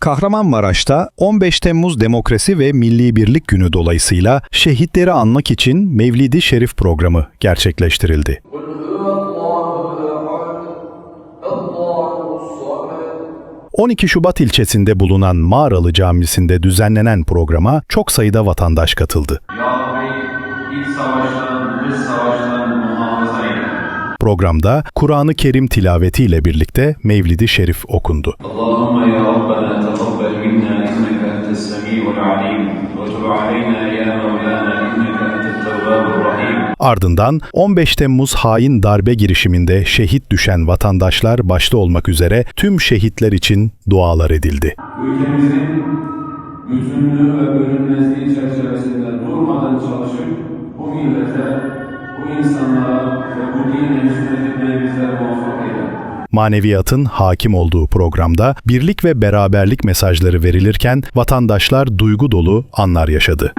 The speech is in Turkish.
Kahramanmaraş'ta 15 Temmuz Demokrasi ve Milli Birlik Günü dolayısıyla şehitleri anmak için Mevlidi Şerif programı gerçekleştirildi. ...12 Şubat ilçesinde bulunan Mağaralı Camisi'nde düzenlenen programa çok sayıda vatandaş katıldı. Ya Bey, iç savaştan, dış savaştan muhafaza eyle. Programda Kur'an-ı Kerim tilavetiyle birlikte Mevlid-i Şerif okundu. Allahümme ya Rabbena teqabbel minna inneke entes semi'ul alim ve tub aleyna ya Mevlana inneke entes tevvabur rahim. Ardından 15 Temmuz hain darbe girişiminde şehit düşen vatandaşlar başta olmak üzere tüm şehitler için dualar edildi. Ülkemizin bütünlüğü ve bölünmezliği çerçevesinde durmadan çalışıp bu millete, bu insanlara bu dine hizmet etmeye bizler muvaffak eyle. Maneviyatın hakim olduğu programda birlik ve beraberlik mesajları verilirken vatandaşlar duygu dolu anlar yaşadı.